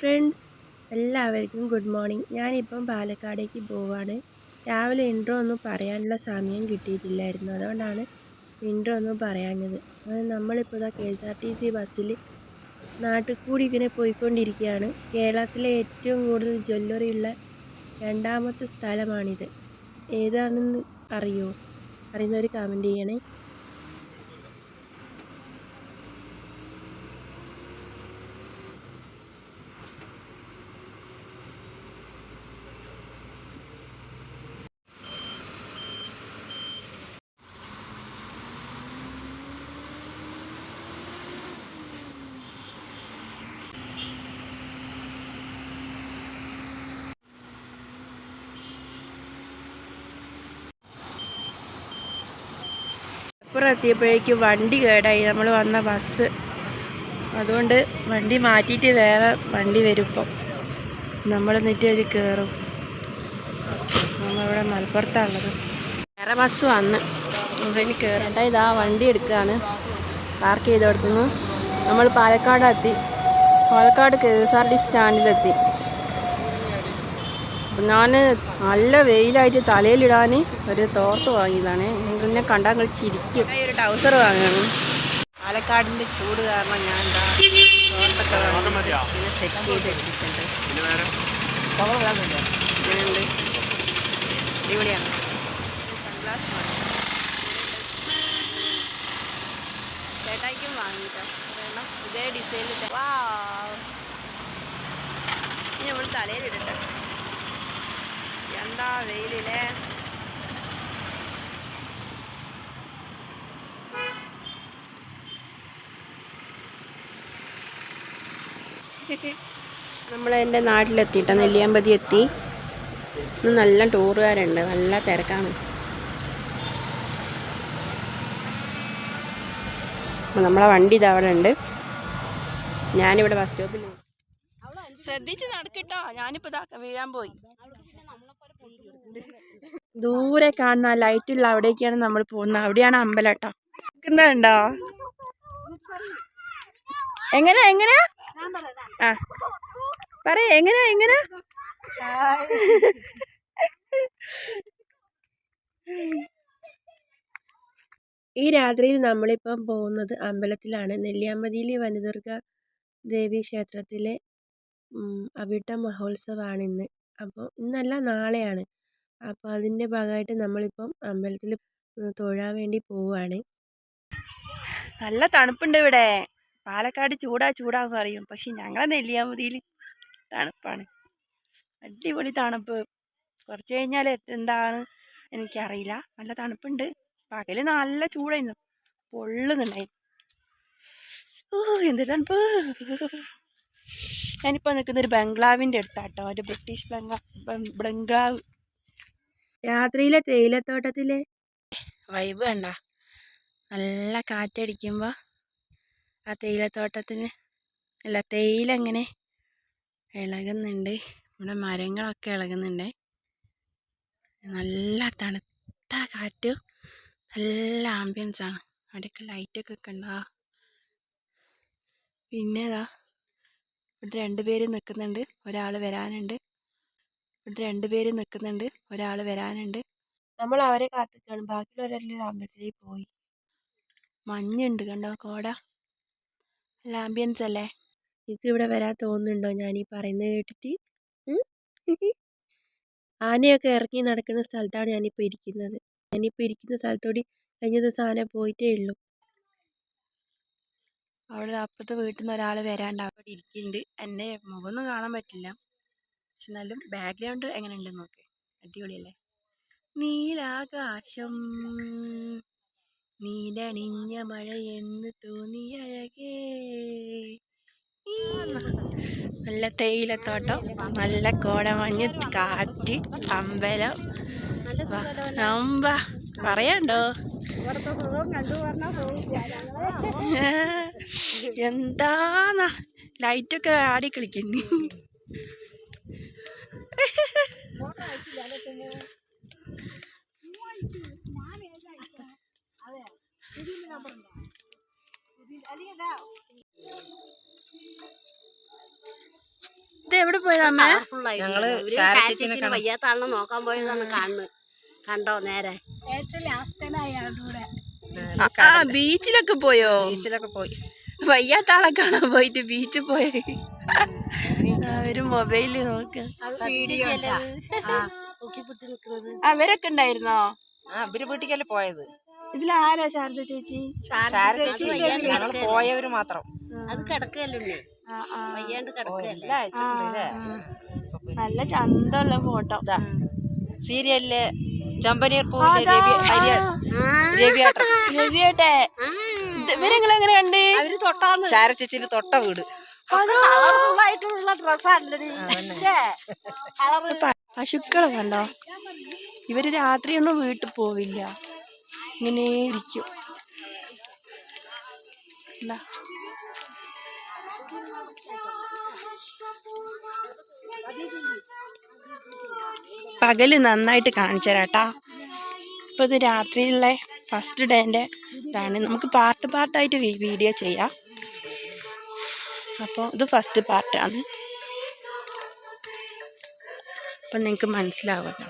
Friends എല്ലാവർക്കും good morning. ഞാനിപ്പം പാലക്കാടേക്ക് പോവാണ്. രാവിലെ ഇൻട്രോ ഒന്നും പറയാനുള്ള സമയം കിട്ടിയിട്ടില്ലായിരുന്നു. അതുകൊണ്ടാണ് ഇൻട്രോ ഒന്നും പറയാഞ്ഞത്. നമ്മളിപ്പോൾ K S R T C ബസ്സിൽ നാട്ടിൽ കൂടി ഇങ്ങനെ പോയിക്കൊണ്ടിരിക്കുകയാണ്. കേരളത്തിലെ ഏറ്റവും കൂടുതൽ ജ്വല്ലറിയുള്ള രണ്ടാമത്തെ സ്ഥലമാണിത്. ഏതാണെന്ന് അറിയോ? അറിയുന്നവർ കമന്റ് ചെയ്യണേ. അപ്പുറം എത്തിയപ്പോഴേക്കും വണ്ടി കേടായി. നമ്മൾ വന്ന ബസ്. അതുകൊണ്ട് വണ്ടി മാറ്റിയിട്ട് വേറെ വണ്ടി വരും ഇപ്പം. നമ്മൾ എന്നിട്ട് അതിൽ കയറും നമ്മളിവിടെ മലപ്പുറത്താണുള്ളത്. വേറെ ബസ് വന്ന്. അതിന് കയറേണ്ട ഇതാ വണ്ടി എടുക്കുകയാണ്. പാർക്ക് ചെയ്ത് കൊടുത്തുനിന്ന്. നമ്മൾ പാലക്കാട് എത്തി. Palakkad K S R T സ്റ്റാൻഡിലെത്തി. അപ്പം ഞാൻ നല്ല വെയിലായിട്ട് തലയിലിടാൻ ഒരു തോർത്ത് വാങ്ങിയതാണ്. എന്നെ കണ്ടാൽ നിങ്ങൾ ചിരിക്കും. ഒരു ടൗസർ വാങ്ങണം പാലക്കാടിന്റെ ചൂട് കാരണം ഞാൻ എന്താ തോർത്തൊക്കെ വാങ്ങി. പിന്നെ സെറ്റ് ചെയ്ത് എടുത്തിട്ടുണ്ട് ഇങ്ങനെയുണ്ട്. അടിപൊളിയാണ് സൺഗ്ലാസ് വാങ്ങി ചേട്ടായിക്കും വാങ്ങിട്ടോ കാരണം ഇതേ ഡിസൈനിൽ വാ ഇനി നമ്മൾ തലയിലിടട്ടെ. എന്താ വെയിലില്ലേ നമ്മൾ എന്റെ നാട്ടിലെത്തിയിട്ട നെല്ലിയാമ്പതി എത്തി. ഇന്ന് നല്ല ടൂറുകാരുണ്ട് നല്ല തിരക്കാണ്. അപ്പം നമ്മളെ വണ്ടി ഇത് അവിടെ ഉണ്ട്. ഞാനിവിടെ ബസ് സ്റ്റോപ്പിൽ ശ്രദ്ധിച്ച് നടക്കട്ടോ ഞാനിപ്പോൾ ഇതാ വീഴാൻ പോയി. ദൂരെ കാണുന്ന ലൈറ്റ് ഉള്ള അവിടേക്കാണ് നമ്മൾ പോകുന്നത്. അവിടെയാണ് അമ്പലം കേട്ടോ കേൾക്കുന്നുണ്ടോ? എങ്ങനെ എങ്ങനെ? ആ. പറയ എങ്ങനെ എങ്ങനെ? ഈ രാത്രിയിൽ നമ്മളിപ്പം പോകുന്നത് അമ്പലത്തിലാണ്. നെല്ലിയാമ്പതിയിലെ വനദുർഗ ദേവി ക്ഷേത്രത്തിലെ അവിട്ട മഹോത്സവമാണ് ഇന്ന് അപ്പോൾ ഇന്നല്ല നാളെയാണ്. അപ്പോൾ അതിന്റെ ഭാഗമായിട്ട് നമ്മളിപ്പം അമ്പലത്തിൽ തൊഴാൻ വേണ്ടി പോവുകയാണ്. നല്ല തണുപ്പുണ്ട് ഇവിടെ. പാലക്കാട് ചൂടാ ചൂടാന്ന് പറയും. പക്ഷെ ഞങ്ങളെ നെല്ലിയാമ്പതിയിൽ തണുപ്പാണ്. അടിപൊളി തണുപ്പ്. കുറച്ച് കഴിഞ്ഞാൽ എന്താണ് എനിക്കറിയില്ല. നല്ല തണുപ്പുണ്ട്. പകൽ നല്ല ചൂടായിരുന്നു. പൊള്ളുന്നുണ്ടായിരുന്നു ഓ എന്ത് തണുപ്പ്. ഞാനിപ്പോൾ നിൽക്കുന്ന ഒരു ബംഗ്ലാവിന്റെ അടുത്താട്ടോ ഒരു ബ്രിട്ടീഷ് ബംഗ്ലാ ബംഗ്ലാവ്. രാത്രിയിലെ തേയിലത്തോട്ടത്തിലെ? വൈബ് കണ്ട. നല്ല കാറ്റടിക്കുമ്പോൾ ആ തേയിലത്തോട്ടത്തിന് അല്ല തേയില ഇങ്ങനെ ഇളകുന്നുണ്ട്. ഇവിടെ മരങ്ങളൊക്കെ ഇളകുന്നുണ്ട്. നല്ല തണുത്ത കാറ്റ് നല്ല ആംബിയൻസ് ആണ്. അവിടെയൊക്കെ ലൈറ്റൊക്കെ കണ്ടാ പിന്നെ ഇതാ ഇവിടെ രണ്ടുപേര് നിൽക്കുന്നുണ്ട്. ഒരാൾ വരാനുണ്ട്. ഇവിടെ രണ്ടുപേര് നിൽക്കുന്നുണ്ട്. ഒരാൾ വരാനുണ്ട്. നമ്മൾ അവരെ കാത്തിക്കാണ്. ബാക്കിയുള്ളവരെല്ലാം അമ്പലത്തിലേക്ക് പോയി. മഞ്ഞുണ്ട് കണ്ടോ? കോട. ലാംബിയൻസ് ആംബിയൻസ് അല്ലേ? നിങ്ങൾക്ക് ഇവിടെ വരാൻ തോന്നുന്നുണ്ടോ? ഞാൻ ഈ പറയുന്നത് കേട്ടിട്ട്. ആനയൊക്കെ ഇറങ്ങി നടക്കുന്ന സ്ഥലത്താണ് ഞാനിപ്പോൾ ഇരിക്കുന്നത്. ഞാനിപ്പോൾ ഇരിക്കുന്ന സ്ഥലത്തോടി കഴിഞ്ഞ ദിവസം ആന പോയിട്ടേ ഉള്ളൂ. അവിടെ അപ്പുറത്തെ വീട്ടിൽ നിന്ന് ഒരാൾ വരാണ്ട് അവിടെ ഇരിക്കുന്നുണ്ട് എന്നെ മുഖമൊന്നും കാണാൻ പറ്റില്ല. പക്ഷെ എന്നാലും ബാക്ക്ഗ്രൗണ്ട് എങ്ങനെ ഉണ്ട് നോക്ക്. അടിപൊളിയല്ലേ? നീലാകാശം നീലണിഞ്ഞ മഴ എന്ന് തോന്നി അഴകേ. നല്ല തേയിലത്തോട്ടം നല്ല കോടമഞ്ഞ് കാറ്റ് അമ്പലം. നമ്പ പറയണ്ടോ എന്താന്നാ? ലൈറ്റൊക്കെ ആടി കളിക്കുന്നു. ഇത് എവിടെ പോയതാ അമ്മ? ഞങ്ങൾ ആളിനെ നോക്കാൻ പോയതാണ് കാണുന്നത് കണ്ടോ നേരെ? ആ ബീച്ചിലൊക്കെ പോയോ? ബീച്ചിലൊക്കെ പോയി. വയ്യാത്ത ആളെ കാണാൻ പോയിട്ട് ബീച്ചിൽ പോയി? ഒരു മൊബൈൽ നോക്ക്. അവരൊക്കെ ഉണ്ടായിരുന്നോ? അവർ ഇവർ വീട്ടിക്കല്ലേ പോയത്? ഇതിലാരാ ശാരദ ചേച്ചി? ശാരദ ചേച്ചി പോയവര് മാത്രം. അത് കിടക്കല്ലേ? നല്ല ചന്തമുള്ള ഫോട്ടോ. സീരിയലിലെ ചമ്പനീർ പൂവിലെ രവിയേട്ടൻ. രവിയേട്ടെ ഇവരെങ്ങനെ എങ്ങനെ കണ്ട്? അവർ തൊട്ടാന്ന്. തൊട്ട വീട്. കളർഫുള്ളായിട്ടുള്ള ഡ്രസ്സാണല്ലേ പശുക്കളെ കണ്ടോ? ഇവർ രാത്രിയൊന്നും വീട്ടിൽ പോവില്ല. ഇങ്ങനെ ഇരിക്കും. ഇതാ. പകൽ നന്നായിട്ട് കാണിച്ചു ഇപ്പൊ ഇത് രാത്രിയുള്ള ഫസ്റ്റ് ഡേന്റെ ഇതാണ്. നമുക്ക് പാർട്ട് പാർട്ടായിട്ട് വീഡിയോ ചെയ്യാം. അപ്പോൾ ഇത് ഫസ്റ്റ് പാർട്ടാണ് അപ്പം നിങ്ങൾക്ക് മനസ്സിലാവല്ലോ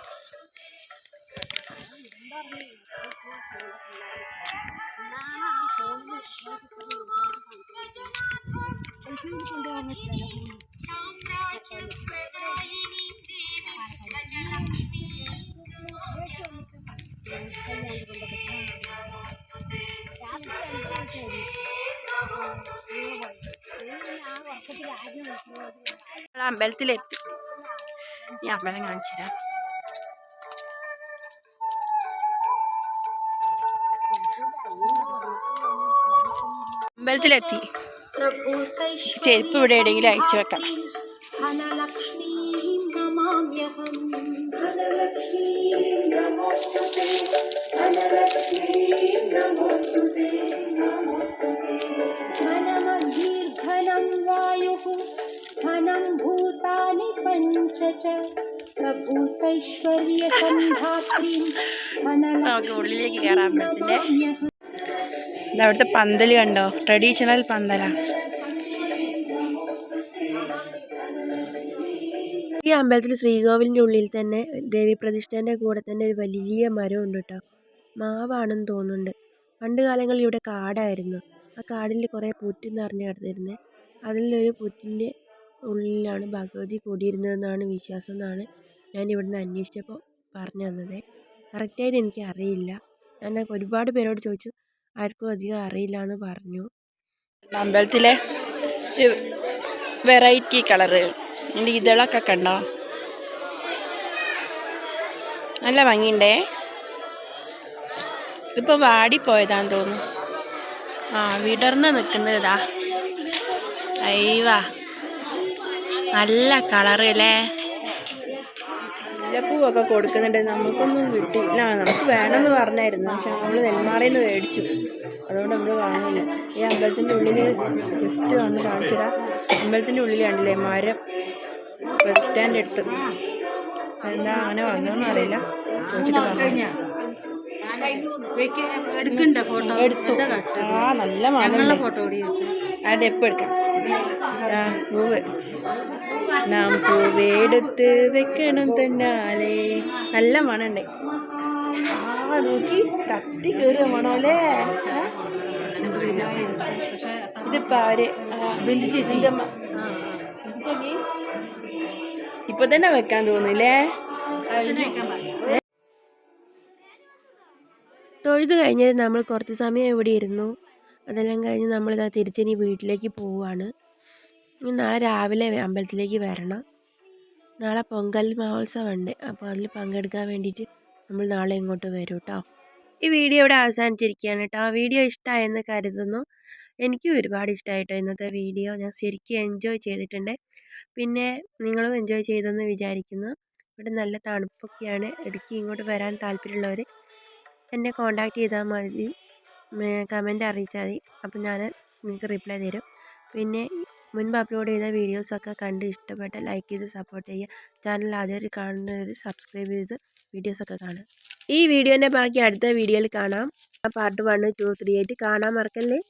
അമ്പലത്തിലെത്തി ഈ അമ്പലം കാണിച്ചു അമ്പലത്തിലെത്തി ചെരുപ്പ് ഇവിടെ എവിടെയെങ്കിലും അയച്ചു വെക്കാം घनं ഉള്ളിലേക്ക് കയറാൻ പറ്റത്തില്ലേ? ഇത് അവിടുത്തെ പന്തൽ കണ്ടോ? ട്രഡീഷണൽ പന്തല. ഈ അമ്പലത്തിൽ ശ്രീകോവിലിന്റെ ഉള്ളിൽ തന്നെ ദേവി പ്രതിഷ്ഠേന്റെ കൂടെ തന്നെ ഒരു വലിയ മരമുണ്ട് കേട്ടോ. മാവാണെന്ന് തോന്നുന്നുണ്ട്. പണ്ട് കാലങ്ങളിൽ ഇവിടെ കാടായിരുന്നു. ആ കാടിൽ കുറേ പുറ്റ് നിറഞ്ഞ് കിടന്നിരുന്നത് അതിലൊരു പുറ്റിന്റെ ഉള്ളിലാണ് ഭഗവതി കൂടിയിരുന്നതെന്നാണ് വിശ്വാസം എന്നാണ് ഞാൻ ഇവിടുന്ന് അന്വേഷിച്ചപ്പോൾ പറഞ്ഞു തന്നത്. കറക്റ്റായിട്ട് എനിക്ക് അറിയില്ല. ഞാൻ ഒരുപാട് പേരോട് ചോദിച്ചു ആർക്കും അധികം അറിയില്ല എന്ന് പറഞ്ഞു. അമ്പലത്തിലെ വെറൈറ്റി കളറ് എന്റെ ഇതളൊക്കെ കണ്ടോ? നല്ല ഭംഗിയുണ്ടേ? ഇതിപ്പോൾ വാടിപ്പോയതാന്ന് തോന്നുന്നു. ആ വിടർന്ന് നിൽക്കുന്നത് ഇതാ. അയ്യവാ. നല്ല കളറല്ലേ മുല്ലപ്പൂവൊക്കെ കൊടുക്കുന്നുണ്ട്. നമുക്കൊന്നും കിട്ടിയില്ല. നമുക്ക് വേണമെന്ന് പറഞ്ഞായിരുന്നു. പക്ഷെ നമ്മൾ നെന്മാറയിൽ നിന്ന് മേടിച്ചു. അതുകൊണ്ട് നമ്മൾ വാങ്ങില്ല ഈ അമ്പലത്തിന്റെ ഉള്ളിൽ ജസ്റ്റ് വന്ന് കാണിച്ചിടാം അമ്പലത്തിന്റെ ഉള്ളിലാണല്ലേ മരം മരം. സ്റ്റാൻഡ് എടുത്ത് എന്താ അങ്ങനെ വന്നോന്നും അറിയില്ല. ചോദിച്ചിട്ട് എടുക്കണ്ട ഫോട്ടോ എടുത്തു ആ നല്ല ഫോട്ടോ ഫോട്ടോ അത് എപ്പോൾ എടുക്കാം? പൂവ്. നാം പൂവെടുത്ത് വെക്കണം തന്നാലേ. നല്ല മണമുണ്ട്. ആ നോക്കി. കത്തി കയറുക മണമല്ലേ? ആ? ഇതിപ്പോ അവർ ബിന്ദു ചേച്ചിന്റെ ചേച്ചി ഇപ്പൊ തന്നെ വെക്കാൻ തോന്നില്ലേ? തൊഴുത് കഴിഞ്ഞ് നമ്മൾ കുറച്ച് സമയം ഇവിടെ ഇരുന്നു. അതെല്ലാം കഴിഞ്ഞ് നമ്മളിതാ തിരിച്ചിനി വീട്ടിലേക്ക് പോവുകയാണ് ഇനി നാളെ രാവിലെ അമ്പലത്തിലേക്ക് വരണം. നാളെ പൊങ്കൽ മഹോത്സവമുണ്ട്. അപ്പോൾ അതിൽ പങ്കെടുക്കാൻ വേണ്ടിയിട്ട് നമ്മൾ നാളെ ഇങ്ങോട്ട് വരും കേട്ടോ ഈ വീഡിയോ ഇവിടെ അവസാനിച്ചിരിക്കുകയാണ് കേട്ടോ. വീഡിയോ ഇഷ്ടമായെന്ന് കരുതുന്നു. എനിക്കും ഒരുപാട് ഇഷ്ടമായിട്ടോ ഇന്നത്തെ വീഡിയോ. ഞാൻ ശരിക്കും എൻജോയ് ചെയ്തിട്ടുണ്ട്. പിന്നെ നിങ്ങളും എൻജോയ് ചെയ്തെന്ന് വിചാരിക്കുന്നു. ഇവിടെ നല്ല തണുപ്പൊക്കെയാണ്. ഇടുക്കി ഇങ്ങോട്ട് വരാൻ താല്പര്യമുള്ളവർ എന്നെ കോണ്ടാക്ട് ചെയ്താൽ മതി. കമന്റ് അറിയിച്ചാൽ മതി. അപ്പം ഞാൻ നിങ്ങൾക്ക് റിപ്ലൈ തരും. പിന്നെ മുൻപ് അപ്ലോഡ് ചെയ്ത വീഡിയോസൊക്കെ കണ്ട് ഇഷ്ടപ്പെട്ട ലൈക്ക് ചെയ്ത് സപ്പോർട്ട് ചെയ്യുക. ചാനൽ ആദ്യമായിട്ട് കാണുന്നവർ സബ്സ്ക്രൈബ് ചെയ്ത് വീഡിയോസൊക്കെ കാണുക. ഈ വീഡിയോന്റെ ബാക്കി അടുത്ത വീഡിയോയിൽ കാണാം. പാർട്ട് വൺ ടു ത്രീ ആയിട്ട് കാണാൻ മറക്കല്ലേ?